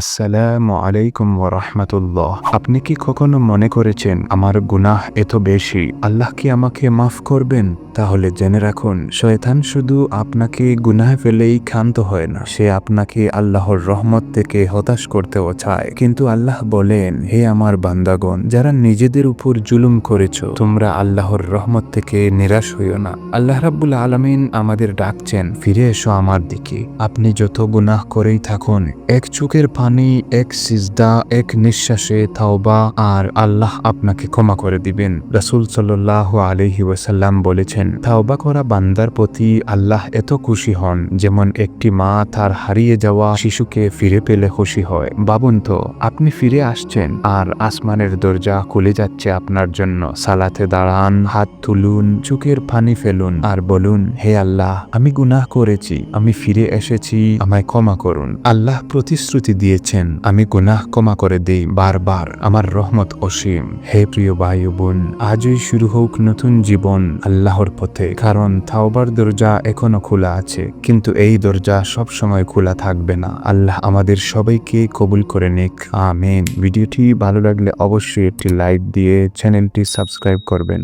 আসসালামু আলাইকুম ওরহমতুল্লাহ আপনি কি কখনো মনে করেছেন, আমার গুনাহ এত বেশি, আল্লাহ কি আমাকে মাফ করবেন? তাহলে জেনে রাখুন, শয়তান শুধু আপনাকে গুনাহ ফেলেই ক্ষান্ত হয় না। সে আপনাকে আল্লাহর রহমত থেকে হতাশ করতেও চায়। কিন্তু আল্লাহ বলেন, হে আমার বান্দাগণ, যারা নিজেদের উপর জুলুম করেছ, তোমরা আল্লাহর রহমত থেকে নিরাশ হইও না। আল্লাহ রাব্বুল আলমিন আমাদের ডাকছেন, ফিরে এসো আমার দিকে। আপনি যত গুনাহ করেই থাকুন, এক চোখের পানি, এক সিজদা, এক নিঃশ্বাসে থাওবা আর আল্লাহ আপনাকে ক্ষমা করে দিবেন। রাসূল সাল্লাহ আলহি ওয়াসাল্লাম বলেছেন তাওবা করা বান্দার প্রতি আল্লাহ এত খুশি হন, যেমন একটি মা তার হারিয়ে যাওয়া শিশুকে ফিরে পেলে খুশি হয়। বাবুন তো, আপনি ফিরে আসছেন, আর আসমানের দরজা খুলে যাচ্ছে আপনার জন্য। সালাতে দাঁড়ান, হাত তুলুন, চোখের পানি ফেলুন, আর বলুন, হে আল্লাহ, আমি গুনাহ করেছি, আমি ফিরে এসেছি, আমায় ক্ষমা করুন। আল্লাহ প্রতিশ্রুতি দিয়েছেন, আমি গুনাহ ক্ষমা করে দেই, বারবার, আমার রহমত অসীম। হে প্রিয় ভাই বোন, আজই শুরু হোক নতুন জীবন, আল্লাহর পথে, কারণ তাওবার দরজা এখনও খোলা আছে, কিন্তু এই দরজা সব সময় খোলা থাকবে না। আল্লাহ আমাদের সবাইকে কবুল করে নিক। আমেন। ভিডিওটি ভালো লাগলে অবশ্যই একটি লাইক দিয়ে চ্যানেলটি সাবস্ক্রাইব করবেন।